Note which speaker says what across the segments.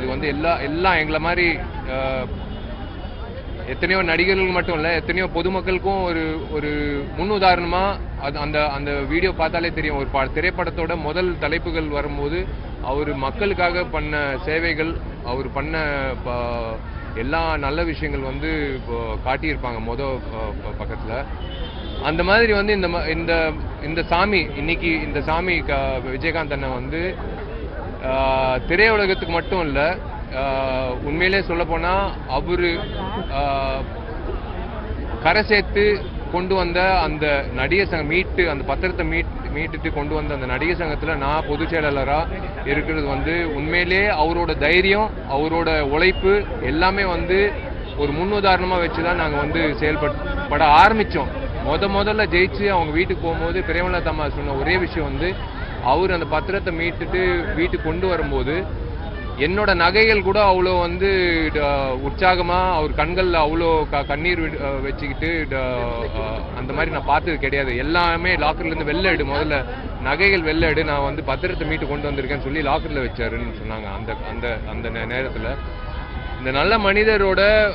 Speaker 1: அது வந்து எல்லா எல்லாம் எங்களை மாதிரி எத்தனையோ நடிகர்கள் மட்டும் இல்லை எத்தனையோ பொதுமக்களுக்கும் ஒரு ஒரு முன் உதாரணமாக அது அந்த அந்த வீடியோ பார்த்தாலே தெரியும். ஒரு பா திரைப்படத்தோட முதல் தலைப்புகள் வரும்போது அவர் மக்களுக்காக பண்ண சேவைகள் அவர் பண்ண ப- எல்லா நல்ல விஷயங்கள் வந்து இப்போ காட்டியிருப்பாங்க மொத பக்கத்தில். அந்த மாதிரி வந்து இந்த இந்த இந்த சாமி இன்னைக்கு இந்த சாமி க- விஜயகாந்த் அண்ணன் வந்து திரையுலகத்துக்கு மட்டும் இல்லை உண்மையிலே சொல்ல போனா அவரு கரை சேர்த்து கொண்டு வந்த அந்த நடிகர் சங்கம் மீட்டு அந்த பத்திரத்தை மீட் மீட்டுட்டு கொண்டு வந்த அந்த நடிகர் சங்கத்தில் நான் பொதுச் செயலாளராக இருக்கிறது வந்து உண்மையிலே அவரோட தைரியம் அவரோட உழைப்பு எல்லாமே வந்து ஒரு முன்னுதாரணமா வச்சு தான் நாங்கள் வந்து செயல்பட ஆரம்பித்தோம் முத முதல்ல ஜெயிச்சு அவங்க வீட்டுக்கு போகும்போது பிரேமலதா அம்மா சொன்ன ஒரே விஷயம் வந்து அவர் அந்த பத்திரத்தை மீட்டுட்டு வீட்டுக்கு கொண்டு வரும்போது என்னோட நகைகள் கூட அவ்வளோ வந்து ட- அவர் கண்களில் அவ்வளோ க கண்ணீர் விடு- வச்சுக்கிட்டு ட- அந்த மாதிரி நான் பார்த்தது கிடையாது. எல்லாமே லாக்கர்லேருந்து வெளில எடு முதல்ல நகைகள் வெளில எடு நான் வந்து பத்திரத்தை மீட்டு கொண்டு வந்திருக்கேன்னு சொல்லி லாக்கரில் வச்சாருன்னு சொன்னாங்க. அந்த அந்த அந்த நே- இந்த நல்ல மனிதரோட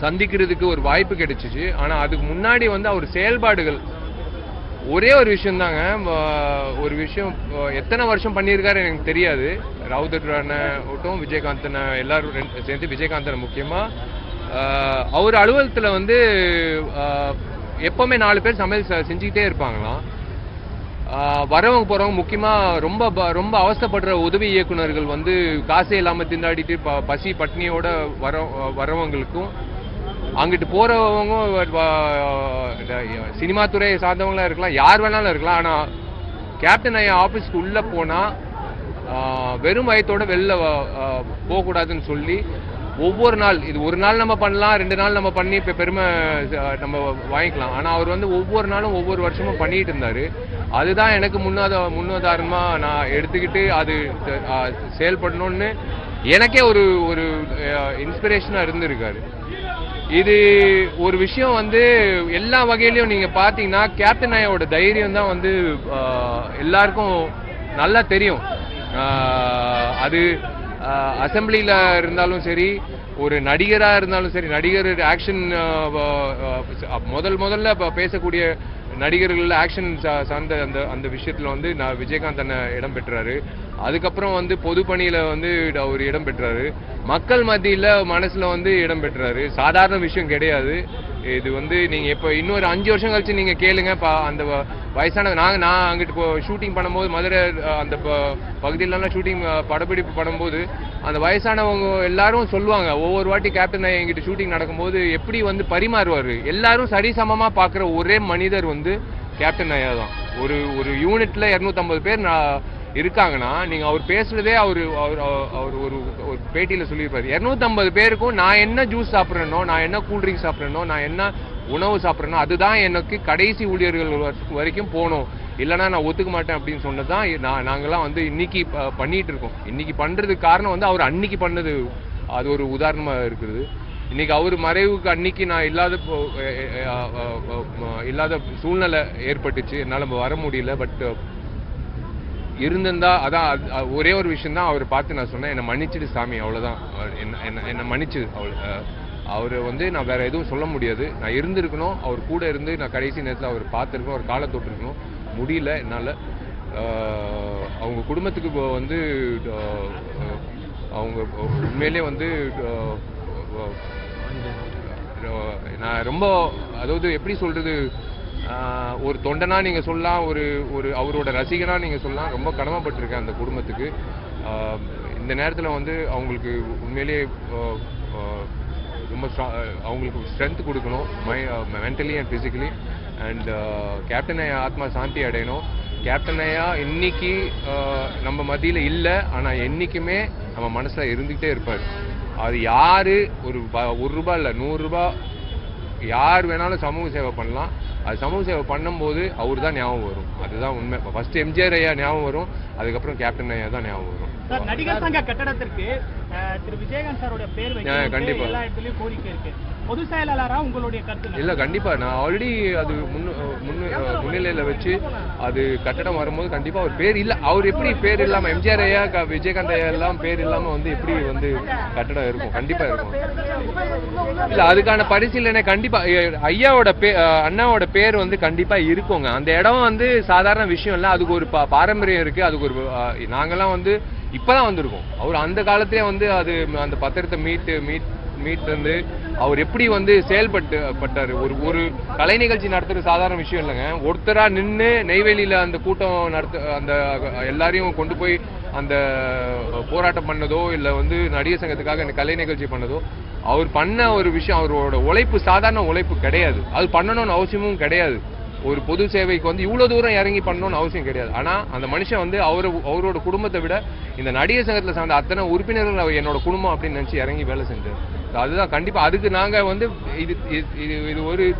Speaker 1: சந்திக்கிறதுக்கு ஒரு வாய்ப்பு கிடைச்சிச்சு. ஆனால் அதுக்கு முன்னாடி வந்து அவர் செயல்பாடுகள் ஒரே ஒரு விஷயம் தாங்க. ஒரு விஷயம் எத்தனை வருஷம் பண்ணியிருக்காரு எனக்கு தெரியாது. ராவுதர் அண்ணன் விஜயகாந்த் எல்லாரும் சேர்ந்து விஜயகாந்தனை முக்கியமாக அவர் அலுவலகத்தில் வந்து எப்போவுமே நாலு பேர் சமையல் செஞ்சுக்கிட்டே இருப்பாங்களாம். வரவங்க போகிறவங்க முக்கியமாக ரொம்ப ப- ரொம்ப அவஸ்தைப்படுற உதவி இயக்குனர்கள் வந்து காசே இல்லாமல் திண்டாடிட்டு ப- பசி பட்னியோட வர வரவங்களுக்கும் அங்கிட்டு போகிறவங்க சினிமா துறை சார்ந்தவங்களா இருக்கலாம். யார் வேணாலும் இருக்கலாம். ஆனால் கேப்டன் ஐயா ஆஃபீஸ்க்கு உள்ளே போனால் வெறும் வயத்தோட வெளில வ- போகக்கூடாதுன்னு சொல்லி ஒவ்வொரு நாள் இது ஒரு நாள் நம்ம பண்ணலாம் ரெண்டு நாள் நம்ம பண்ணி இப்போ பெருமை நம்ம வாங்கிக்கலாம். ஆனால் அவர் வந்து ஒவ்வொரு நாளும் ஒவ்வொரு வருஷமும் பண்ணிட்டு இருந்தார். அதுதான் எனக்கு முன்னாத முன்னுதாரணமாக நான் எடுத்துக்கிட்டு அது செயல்படணும்னு எனக்கே ஒரு ஒரு இன்ஸ்பிரேஷனாக இருந்திருக்காரு. இது ஒரு விஷயம் வந்து எல்லா வகையிலையும் நீங்கள் பார்த்தீங்கன்னா கேப்டன் ஐயாவோட தைரியம் தான் வந்து எல்லாருக்கும் நல்லா தெரியும். அது அசம்பிளியில் இருந்தாலும் சரி ஒரு நடிகராக இருந்தாலும் சரி நடிகர் ஆக்ஷன் முதல் முதல்ல பேசக்கூடிய நடிகர்கள் ஆக்ஷன் சார்ந்த அந்த அந்த விஷயத்தில் வந்து நான் விஜயகாந்த் அண்ணன் இடம் பெற்றாரு. அதுக்கப்புறம் வந்து பொது வந்து அவர் இடம் பெற்றாரு. மக்கள் மத்தியில் மனசில் வந்து இடம் பெற்றாரு. சாதாரண விஷயம் கிடையாது. இது வந்து நீங்கள் இப்போ இன்னொரு அஞ்சு வருஷம் கழிச்சு நீங்கள் கேளுங்க. பா அந்த வ- வயசான நாங்கள் நான் அங்கிட்டு ஷூட்டிங் பண்ணும்போது மதுரை அந்த ப- பகுதியிலலாம் ஷூட்டிங் படப்பிடிப்பு பண்ணும்போது அந்த வயசானவங்க எல்லாரும் சொல்லுவாங்க. ஒவ்வொரு வாட்டி கேப்டன் எங்கிட்ட ஷூட்டிங் நடக்கும்போது எப்படி வந்து பரிமாறுவார்? எல்லாரும் சரிசமமாக பார்க்குற ஒரே மனிதர் வந்து கேப்டன் ஐயா தான் ஒரு ஒரு யூனிட்டில் இரநூத்தம்பது பேர் நான் இருக்காங்கன்னா நீங்க அவர் பேசுறதே அவர் அவர் அவர் ஒரு ஒரு பேட்டியில சொல்லியிருப்பாரு. 250 பேருக்கும் நான் என்ன ஜூஸ் சாப்பிட்றேனோ நான் என்ன கூல்ட்ரிங்க் சாப்பிட்றேனோ நான் என்ன உணவு சாப்பிட்றேனோ அதுதான் எனக்கு கடைசி ஊழியர்கள் வரைக்கும் போகணும். இல்லைன்னா நான் ஒத்துக்க மாட்டேன் அப்படின்னு சொன்னதான் நான் நாங்கள்லாம் வந்து இன்னைக்கு பண்ணிட்டு இருக்கோம் இன்னைக்கு பண்ணுறதுக்கு காரணம் வந்து அவர் அன்னைக்கு பண்ணது அது ஒரு உதாரணமாக இருக்குது. இன்னைக்கு அவர் மறைவுக்கு அன்னைக்கு நான் இல்லாத இல்லாத சூழ்நிலை ஏற்பட்டுச்சு. என்னால் வர முடியல பட் இருந்திருந்தா அதான் அது- ஒரே ஒரு விஷயம் தான் அவர் பார்த்து நான் சொன்னேன். என்னை மன்னிச்சிடு சாமி அவ்வளோதான் என்ன என்ன என்னை மன்னிச்சிடு. அவள் அவர் வந்து நான் வேற எதுவும் சொல்ல முடியாது. நான் இருந்திருக்கணும். அவர் கூட இருந்து நான் கடைசி நேரத்தில் அவர் பார்த்துருக்கணும். அவர் காலை தொட்டிருக்கணும். முடியல என்னால். அவங்க குடும்பத்துக்கு இப்போ வந்து அவங்க உண்மையிலே வந்து நான் ரொம்ப அதாவது எப்படி சொல்கிறது ஒரு தொண்டனா நீங்கள் சொல்லலாம் ஒரு ஒரு அவரோட ரசிகனாக நீங்கள் சொல்லலாம். ரொம்ப கடமைப்பட்டிருக்கேன் அந்த குடும்பத்துக்கு. இந்த நேரத்தில் வந்து அவங்களுக்கு உண்மையிலேயே ரொம்ப அவங்களுக்கு ஸ்ட்ரென்த் கொடுக்கணும். My mentally and physically and captain ஐயா ஆத்மா சாந்தி அடையணும். கேப்டன் ஐயா இன்னைக்கு நம்ம மத்தியில் இல்லை. ஆனால் என்றைக்குமே நம்ம மனசில் இருந்துகிட்டே இருப்பார். அது யார்? ஒரு ப- ஒரு ரூபா இல்லை நூறுரூபா யார் வேணாலும் சமூக சேவை பண்ணலாம். அது சமூக சேவை பண்ணும்போது அவர் தான் ஞாபகம் வரும். அதுதான் உண்மை. ஃபர்ஸ்ட் எம்ஜிஆர் ஐயா ஞாபகம் வரும். அதுக்கப்புறம் கேப்டன் ஐயா தான் ஞாபகம் வரும்.
Speaker 2: நடிகர் சங்க கட்டடத்திற்கு திரு. விஜயகாந்த் சாரோட பேர்
Speaker 1: கண்டிப்பா.
Speaker 2: வைக்க எல்லா இடத்துலயும் கோரிக்கை இருக்கு. பொது செயலாளரா உங்களுடைய கருத்து
Speaker 1: இல்ல கண்டிப்பா. நான் ஆல்ரெடி அது முன்னு முன்னு முன்னிலையில வச்சு அது கட்டடம் வரும்போது கண்டிப்பா அவர் பேர் இல்ல அவர் எப்படி பேர் இல்லாம எம்ஜிஆர் ஐயா விஜயகாந்த் ஐயா எல்லாம் பேர் இல்லாம வந்து எப்படி வந்து கட்டடம் இருக்கும்? கண்டிப்பா இருக்கும். இல்ல அதுக்கான பரிசீலனை கண்டிப்பா ஐயாவோட பே அண்ணாவோட பேர் வந்து கண்டிப்பா இருக்குங்க. அந்த இடம் வந்து சாதாரண விஷயம் இல்ல அதுக்கு ஒரு பா- பாரம்பரியம் இருக்கு. அதுக்கு ஒரு அஹ், நாங்கெல்லாம் வந்து இப்பதான் வந்திருக்கோம். அவர் அந்த காலத்திலே வந்து அது அந்த பத்திரத்தை மீட்டு மீட் மீட் வந்து அவர் எப்படி வந்து செயல்பட்டு பட்டார் ஒரு ஒரு கலை நிகழ்ச்சி நடத்துறது சாதாரண விஷயம் இல்லைங்க. ஒருத்தராக நின்று நெய்வேலியில் அந்த கூட்டம் நடத்த அந்த எல்லாரையும் கொண்டு போய் அந்த போராட்டம் பண்ணதோ இல்லை வந்து நடிகர் சங்கத்துக்காக இந்த கலை நிகழ்ச்சி பண்ணதோ அவர் பண்ண ஒரு விஷயம் அவரோட உழைப்பு சாதாரண உழைப்பு கிடையாது. அது பண்ணணும்னு அவசியமும் கிடையாது. ஒரு பொது சேவைக்கு வந்து இவ்வளோ தூரம் இறங்கி பண்ணணும்னு அவசியம் கிடையாது. ஆனால் அந்த மனுஷன் வந்து அவர் அவரோட குடும்பத்தை விட இந்த நடிகர் சங்கத்தில் சார்ந்த அத்தனை உறுப்பினர்கள் அவர் என்னோட குடும்பம் அப்படின்னு நினச்சி இறங்கி வேலை செஞ்சார். அதுதான் கண்டிப்பா. அதுக்கு நாங்க வந்து இது இது- இது இது ஒரு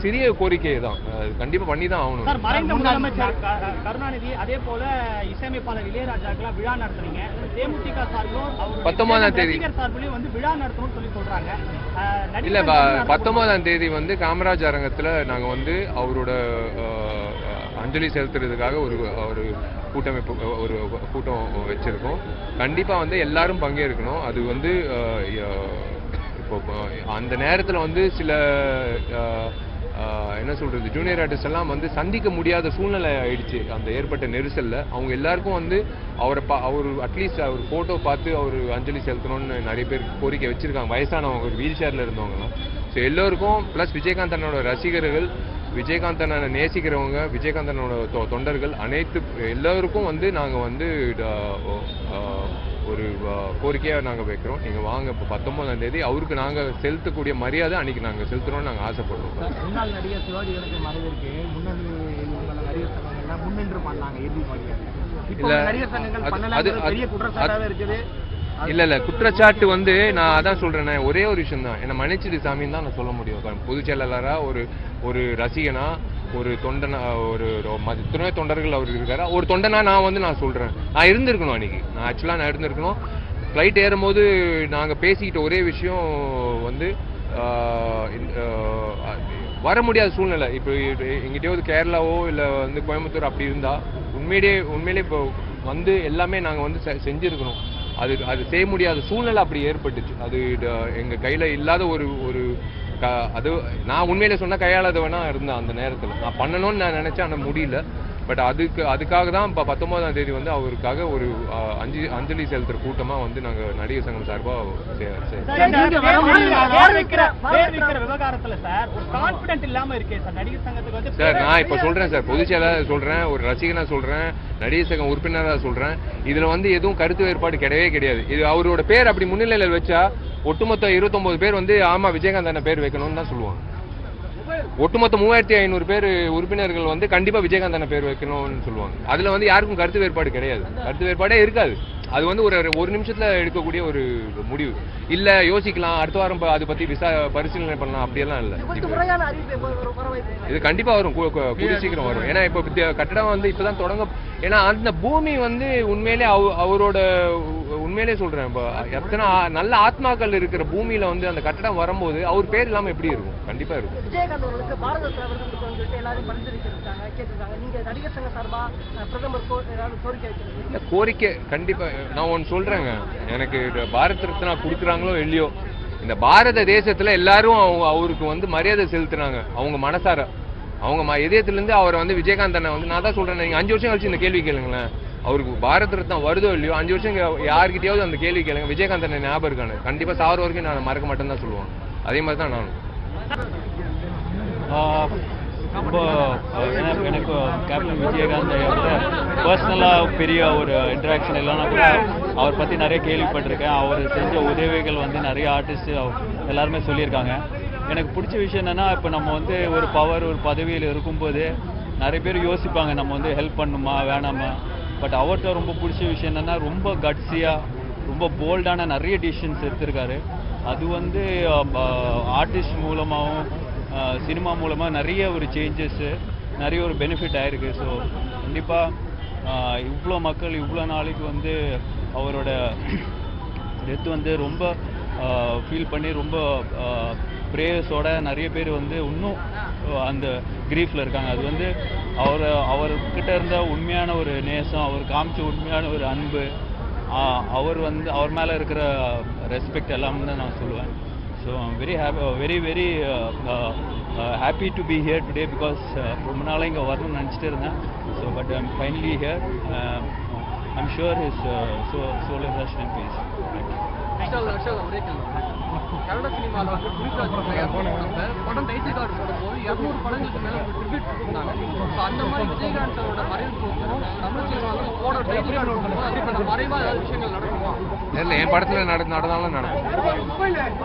Speaker 1: சிறிய கோரிக்கை தான். அது கண்டிப்பா பண்ணி தான் ஆகணும்.
Speaker 2: சார் மறைந்த முதலமைச்சர் கருணாநிதி அதே போல இசையமைப்பாளர் இளையராஜாக்கெல்லாம் விழா நடத்துறீங்க. தேமுதிக சார்பிலும்
Speaker 1: பத்தொன்பதாம் தேதி.
Speaker 2: சார்பிலையும் வந்து விழா நடத்தணும்னு சொல்லி சொல்றாங்க.
Speaker 1: இல்ல பத்தொன்பதாம் தேதி வந்து காமராஜ் அரங்கத்துல நாங்க வந்து அவரோட அஞ்சலி செலுத்துறதுக்காக ஒரு ஒரு கூட்டமைப்பு ஒரு கூட்டம் வச்சிருக்கோம். கண்டிப்பா வந்து எல்லாரும் பங்கேற்கணும். அது வந்து இப்போ அந்த நேரத்தில் வந்து சில என்ன சொல்கிறது ஜூனியர் ஆர்டிஸ்ட் எல்லாம் வந்து சந்திக்க முடியாத சூழ்நிலை ஆயிடுச்சு. அந்த ஏற்பட்ட நெரிசலில். அவங்க எல்லாருக்கும் வந்து அவரை பா அவர் அட்லீஸ்ட் அவர் ஃபோட்டோ பார்த்து அவர் அஞ்சலி செலுத்தணும்னு நிறைய பேர் கோரிக்கை வச்சுருக்காங்க. வயசானவங்க ஒரு வீல் சேரில் இருந்தவங்கலாம். ஸோ எல்லோருக்கும் ப்ளஸ் விஜயகாந்த் அண்ணனோட ரசிகர்கள் விஜயகாந்த் அண்ணனை நேசிக்கிறவங்க விஜயகாந்த் அண்ணனோட தொ- தொண்டர்கள் அனைத்து எல்லோருக்கும் வந்து நாங்கள் வந்து ஒரு அஹ், கோரிக்கையா நாங்க வைக்கிறோம். நீங்க வாங்க இப்போ பத்தொன்பதாம் தேதி அவருக்கு நாங்க செலுத்தக்கூடிய மரியாதை அன்னைக்கு நாங்க செலுத்தணும்னு நாங்க ஆசைப்படுறோம்.
Speaker 3: முன்னாள் நடிகர் சிவாஜி கணேசன் மறைவிற்கு முன்னணி உள்ள நடிகர் சங்கங்கள்லாம் முன்னின்று பண்ணாங்க இறுதி இப்போ
Speaker 1: இல்ல, இல்ல இல்ல குற்றச்சாட்டு வந்து நான் அதான் சொல்றேனே ஒரே ஒரு விஷயம் தான் என்ன மன்னிச்சிடு சாமின்னு தான் நான் சொல்ல முடியும். பொதுச் செயலாளரா ஒரு ஒரு ரசிகனா ஒரு தொண்டனா ஒரு ம- எத்தனையோ தொண்டர்கள் அவர் இருக்காரு. ஒரு தொண்டனா நான் வந்து நான் சொல்றேன். நான் இருந்திருக்கணும் அன்னைக்கு. நான் ஆக்சுவலாக நான் இருந்திருக்கணும். ஃப்ளைட் ஏறும்போது நாங்கள் பேசிக்கிட்ட ஒரே விஷயம் வந்து வர முடியாத சூழ்நிலை. இப்போ எங்கிட்டயாவது கேரளாவோ இல்லை வந்து கோயம்புத்தூர் அப்படி இருந்தால் உண்மையிலேயே உண்மையிலேயே இப்போ வந்து எல்லாமே நாங்கள் வந்து செ- அது அது செய்ய முடியாத சூழ்நிலை அப்படி ஏற்பட்டுச்சு. அது எங்கள் கையில் இல்லாத ஒரு ஒரு க- அது நான் உண்மையில சொன்னா வேணா இருந்தேன் அந்த நேரத்துல. நான் பண்ணணும்னு நான் நினைச்சேன் ஆனா முடியல. பட் அதுக்கு அதுக்காக தான் இப்போ பத்தொன்பதாம் தேதி வந்து அவருக்காக ஒரு அஞ்சு அஞ்சலி செலுத்துற கூட்டமா வந்து நாங்க நடிகர் சங்கம் சார்பா செ- செ-
Speaker 2: சார்,
Speaker 1: நான் இப்ப சொல்றேன் சார். பொதுச் செயலாளர் சொல்றேன் ஒரு ரசிகனா சொல்றேன் நடிகர் சங்கம் உறுப்பினரா சொல்றேன். இதுல வந்து எதுவும் கருத்து வேறுபாடு கிடையவே கிடையாது. இது அவரோட பேர் அப்படி முன்னிலையில வச்சா ஒட்டுமொத்த 29 பேர் வந்து ஆமா விஜயகாந்த் அண்ணன் பேர் வைக்கணும்னு தான் சொல்லுவாங்க. ஒட்டுமொத்த மூவாயிரத்தி ஐநூறு பேர் உறுப்பினர்கள் வந்து கண்டிப்பா விஜயகாந்த் அண்ணன் பேர் வைக்கணும்னு சொல்லுவாங்க. அதுல வந்து யாருக்கும் கருத்து வேறுபாடு கிடையாது. கருத்து வேறுபாடே இருக்காது. அது வந்து ஒரு ஒரு நிமிஷத்துல எடுக்கக்கூடிய ஒரு முடிவு. இல்ல யோசிக்கலாம். அடுத்த வாரம் அதை பத்தி விசா பரிசீலனை பண்ணலாம். அப்படியெல்லாம் இல்ல. இப்ப- இது கண்டிப்பா வரும். கூடிய சீக்கிரம் வரும். ஏன்னா இப்போ கட்டடம் வந்து இப்பதான் தொடங்க ஏன்னா அந்த பூமி வந்து உண்மையிலே அவ- அவரோட உண்மையிலே சொல்றேன் இப்போ எத்தனை நல்ல ஆத்மாக்கள் இருக்கிற பூமியில வந்து அந்த கட்டடம் வரும்போது அவர் பேர் இல்லாம எப்படி இருக்கும்? கண்டிப்பா இருக்கும்.
Speaker 4: விஜயகாந்த் கோரிக்கை
Speaker 1: கண்டிப்பா நான் ஒன்று சொல்றேங்க. எனக்கு பாரத் ரத்னா கொடுக்குறாங்களோ இல்லையோ இந்த பாரத தேசத்துல எல்லாரும் அவங்க அவருக்கு வந்து மரியாதை செலுத்துறாங்க அவங்க மனசார. அவங்க ம- இதயத்துல இருந்து அவர் வந்து விஜயகாந்த் அண்ணன் வந்து நான் தான் சொல்றேன் நீங்க அஞ்சு வருஷம் கழிச்சு இந்த கேள்வி கேளுங்களேன். அவருக்கு பாரத் ரத்னா வருதோ இல்லையோ அஞ்சு வருஷம் யாருக்கிட்டையாவது அந்த கேள்வி கேளுங்க. விஜயகாந்த் என்ன ஞாபகம் இருக்கானு. கண்டிப்பா சார் வரைக்கும் நான் மறக்க மாட்டேன்னு தான் சொல்லுவாங்க. அதே மாதிரி தான் நானும்.
Speaker 5: ரொம்ப எனக்கு கேப்டன் விஜயகாந்த் ஐயாவோட பர்சனலாக பெரிய ஒரு இன்ட்ராக்ஷன் இல்லைன்னா கூட அவர் பற்றி நிறைய கேள்விப்பட்டிருக்கேன். அவர் செஞ்ச உதவிகள் வந்து நிறைய ஆர்டிஸ்ட் எல்லாருமே சொல்லியிருக்காங்க. எனக்கு பிடிச்ச விஷயம் என்னென்னா இப்போ நம்ம வந்து ஒரு பவர் ஒரு பதவியில் இருக்கும்போது நிறைய பேர் யோசிப்பாங்க நம்ம வந்து ஹெல்ப் பண்ணுமா வேணாமா. பட் அவர்கிட்ட ரொம்ப பிடிச்ச விஷயம் என்னென்னா ரொம்ப கட்ஸியாக ரொம்ப போல்டான நிறைய டிசிஷன்ஸ் எடுத்திருக்காரு. அது வந்து ஆர்டிஸ்ட் மூலமாகவும் சினிமா மூலமாக நிறைய ஒரு சேஞ்சஸ்ஸு நிறைய ஒரு பெனிஃபிட் ஆயிருக்கு. ஸோ கண்டிப்பாக இவ்வளோ மக்கள் இவ்வளோ நாளைக்கு வந்து அவரோட டெத் வந்து ரொம்ப ஃபீல் பண்ணி ரொம்ப ப்ரேயர்ஸோட நிறைய பேர் வந்து இன்னும் அந்த கிரீஃபில் இருக்காங்க. அது வந்து அவர் அவர்கிட்ட இருந்த உண்மையான ஒரு நேசம் அவர் காமிச்ச உண்மையான ஒரு அன்பு அவர் வந்து அவர் மேலே இருக்கிற ரெஸ்பெக்ட் எல்லாமே தான் நான் சொல்லுவேன். So very happy very very happy to be here today because ரொம்ப நாளாக இங்கே வரணும்னு நினச்சிட்டு இருந்தேன். So but I'm finally here peace
Speaker 6: Vishal Vishal ஒரே கேள்வி கன்னட சினிமாவில் வந்து புலிராஜ் இரநூறு படம் டைட்டில் கார்டு போடும்போது இரநூறு படங்களுக்கு மேலே ஒரு ட்ரிபியூட் கொடுத்தாங்க. ஸோ அந்த மாதிரி விஜயகாந்தோட மறைவுக்கும் தமிழ் சினிமாவில் போட டைட்டில் கார்டு போடும்போது அதுக்கான மறைவாக ஏதாவது விஷயங்கள் நடக்குமா?
Speaker 1: தெரியல என் படத்துல நட நடந்தாலும் நடக்கும்.